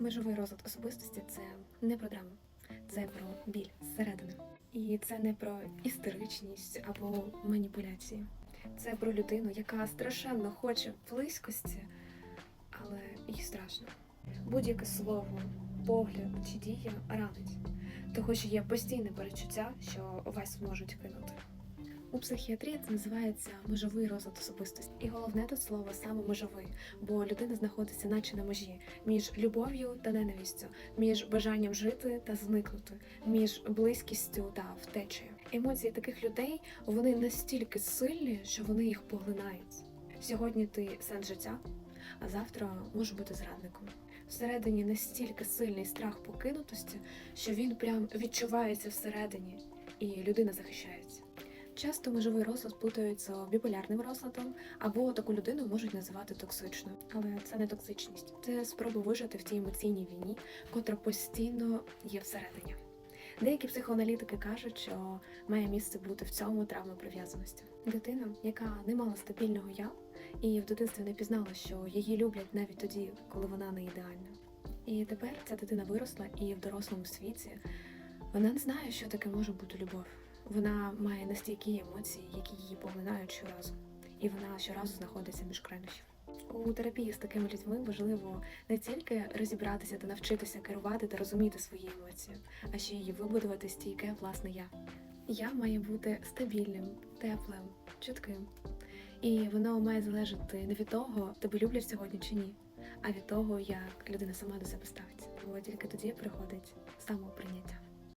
Межовий розлад особистості це не про драму, це про біль зсередини. І це не про істеричність або маніпуляції. Це про людину, яка страшенно хоче близькості, але їй страшно. Будь-яке слово, погляд чи дія ранить, того що є постійне перечуття, що вас можуть кинути. У психіатрії це називається межовий розлад особистості. І головне тут слово саме межовий, бо людина знаходиться наче на межі між любов'ю та ненавистю, між бажанням жити та зникнути, між близькістю та втечею. Емоції таких людей вони настільки сильні, що вони їх поглинають. Сьогодні ти сенс життя, а завтра може бути зрадником. Всередині настільки сильний страх покинутості, що він прям відчувається всередині, і людина захищається. Часто межовий розлад плутають з біполярним розладом, або таку людину можуть називати токсичною. Але це не токсичність, це спроба вижити в тій емоційній війні, котра постійно є всередині. Деякі психоаналітики кажуть, що має місце бути в цьому травма прив'язаності. Дитина, яка не мала стабільного я, і в дитинстві не пізнала, що її люблять навіть тоді, коли вона не ідеальна. І тепер ця дитина виросла і в дорослому світі вона не знає, що таке може бути любов. Вона має настільки емоції, які її поглинають щоразу, і вона щоразу знаходиться між крайнощів. У терапії з такими людьми важливо не тільки розібратися та навчитися керувати та розуміти свої емоції, а ще й вибудувати стійке власне я. Я має бути стабільним, теплим, чутким. І воно має залежати не від того, тебе люблять сьогодні чи ні, а від того, як людина сама до себе ставиться. Бо тільки тоді приходить самоприйняття.